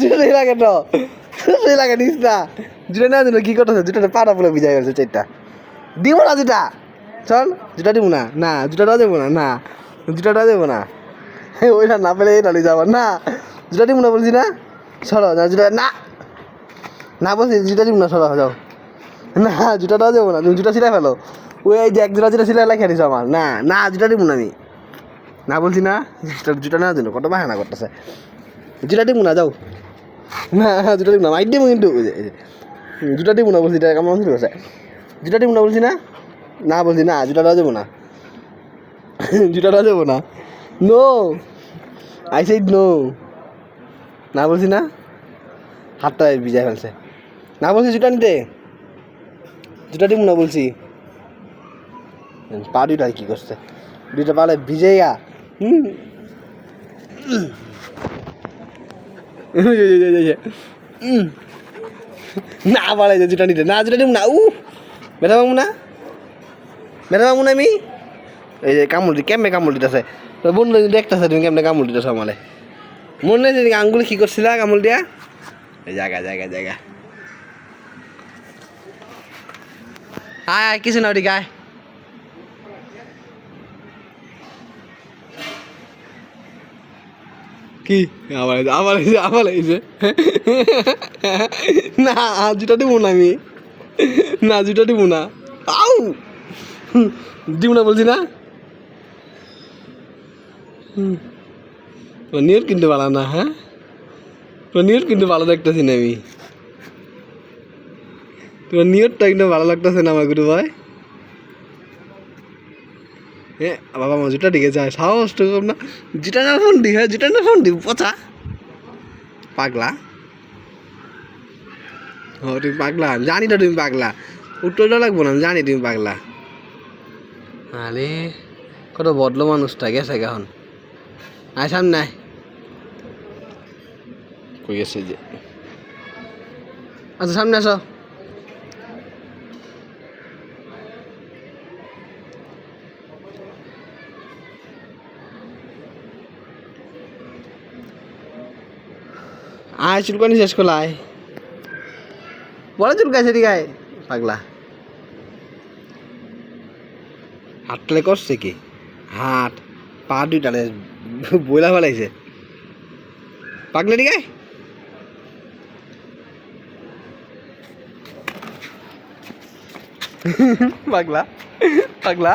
জুটাই লাগে তো। জুটাই লাগে নিস না। জুটা না দিল কি করতেছে? জুটাটা পাড়া পুরো ভিজাই গেছে চারটা দিব না জুটা চল জুটা দিব না। না জুটাটা দেবো না না জুটাটা দেবো না। ওইটা না পেলে এটা নিয়ে যাবার না জুটা দিব না বলছি না? সরো, না জুটা না। না বলছি জুটা দিব না, সরো, যাও। না জুটাটা দেবো না, তুমি জুটা সিলাই ফেলো। ওই যে এক জোড়া জুটা সিলাই লাগিয়ে দিছো আমার। না না জুটা দিব না আমি। না বলছি না জুটা না দিল কত বাহানা করতেছে। জুটা দিব না যাও। না জুটা দিব না মাইট দিব কিন্তু জুটা দিব না বলছি এটা কেমন শুরু করছে জুটা দিব না বলছি না? না বলছি না জুটাটা দেবো না জুটাটা দেবো না নো আই সাইড নো না বলছি না? হাতটা ভিজায় ফেলছে। না বলছি জুটা নিতে? জুটা দিব না বলছি। পা দুইটা কি করছে? দুইটা পালে ভিজে গা হুম। না পালে যে জুটা নিতে। না জুটা দিব না। উ, বেটা পাবো না? বেটা পাবো না আমি? এই যে কামড় দি কেমনে কামড় দিতেছে? বন্ধু দেখতেছে, তুমি কেমনে কামড় দিতেছ আমালে? মনে নেই যে আঙ্গুলি কি করছিলা কামড় দিয়া? এই জায়গা জায়গা জায়গা। আয় আয়, কিছু না ওদিকে আয়। কি? আবার আবার এসে আবার এসে না জুটা দিব না আমি। না জুটা দিব না। আউ! দিব না বলছি না। পনির কিন্তু ভালো না হ্যাঁ? পনির কিন্তু ভালো দেখতেছি না আমি। তোমার নিয়রটা কিন্তু ভালো লাগতেছে না আমার গুরু ভাই? এ বাবা মা জুটা দিকে যায় সাহস তো কম না। জুটা না ফোন দি হ্যাঁ জুটা না ফোন দি পচা। পাগলা। ও তুমি পাগলা। আমি জানি তো তুমি পাগলা। উত্তরটা লাগবো না আমি জানি তুমি পাগলা। আরে কত বদলো মানুষটা গেছে এখন। আয় সামনে আয়। কই গেছে যে? আচ্ছা সামনে আসো। আয়, চুলকানি শেষ করলা আয়। বড় চুলকাইছে ঠিক আয়, পাগলা। হাতটালে করছে কি? হাত পা দুইটালে বইলা ফেলাইছে। পাগলা আয়। পাগলা পাগলা।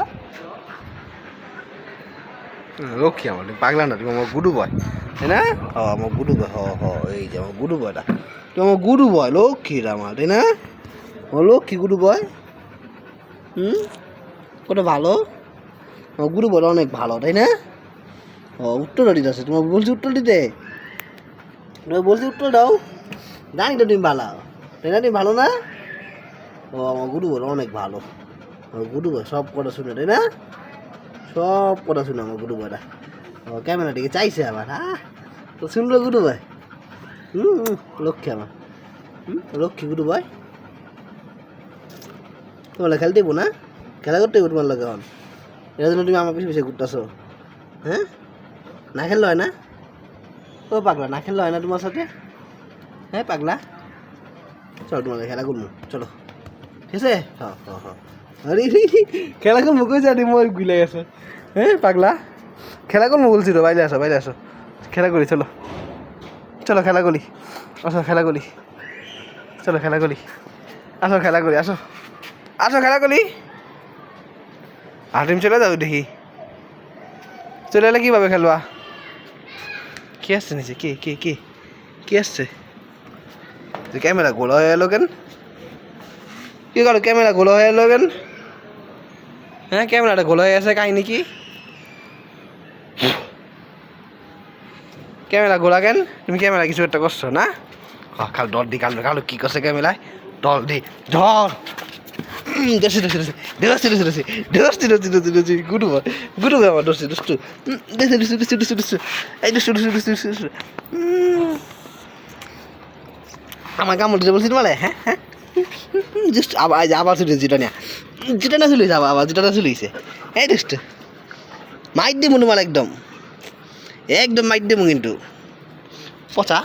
লক্ষ্মী আমার, পাগলা না তুমি আমার গুডু বয় তাই না হ আমার বয় হ হ এই যে আমার গুডু বয়টা তুমি আমার গুডু বয় লক্ষ্মীর আমার তাই না আমার লক্ষ্মী গুডু বয় হুম কত ভালো আমার গুরু বলে অনেক ভালো তাই না ও উত্তর দিতে আছে তোমার বলছি উত্তর দিতে তোমার বলছি উত্তর দাও জানি তো তুমি ভালো তাই না তুমি ভালো না ও আমার গুরু বলে অনেক ভালো আমার গুরু বয় সব কথা শুনে তাই না সব কথা শুনে আমার গুরু বয়টা ও ক্যামেরা দিকে চাইছে আবার হ্যাঁ তো শুনলো গুরু ভাই হুম, লক্ষ্মী আমার হুম, লক্ষ্মী গুরু ভাই তোমার খেলতে না? খেলা করতে তোমার লাগে এখন। এর জন্য তুমি আমার পিছিয়ে পিছিয়ে ঘুরতেছো। হ্যাঁ? না খেললো হয় না? ও, পাগলা, না খেললো হয় না তোমার সাথে? হ্যাঁ পাগলা? চলো, তোমার খেলা করব। চলো। ঠিক আছে? হ্যাঁ হ্যাঁ হ্যাঁ আরে, খেলা করব, কই জানি মই গুলে গেছে। হ্যাঁ পাগলা? খেলা করব বলছি তো, বাইরে আসো বাইরে আসো। খেলা করি, চলো। চলো খেলা করি। আসো, খেলা করি। চলো খেলা করি। আসো, খেলা করি, আসো। আসো, খেলা করি। তুমি চলে যাও দেখি। চলে এলে কীভাবে খেলবা? কে আসছে নিচে? কে কে কে? কে আসছে? যে ক্যামেরা গোলা হয়ে এলো কেন? কি করো, ক্যামেরা গোলা হয়ে এলো কেন? হ্যাঁ ক্যামেরাটা গোলা হয়ে আছে কাহিনি কি? ক্যামেরা গোলা কেন তুমি ক্যামেরা কিছু একটা করছ না কাল ডর দি কাল কালো কি করছে ক্যামেরায় ডর দি ভাই গুরু ভাই আমার এই কামড় দিতে বলছি তোমার হ্যাঁ হ্যাঁ আবার আবার যেটা নিয়ে যেটা না চলেছে আবার আবার যেটা না চলেছে এই দোষটা মাইট দেবো তোমার একদম একদম মাইট দেবো কিন্তু। পচা?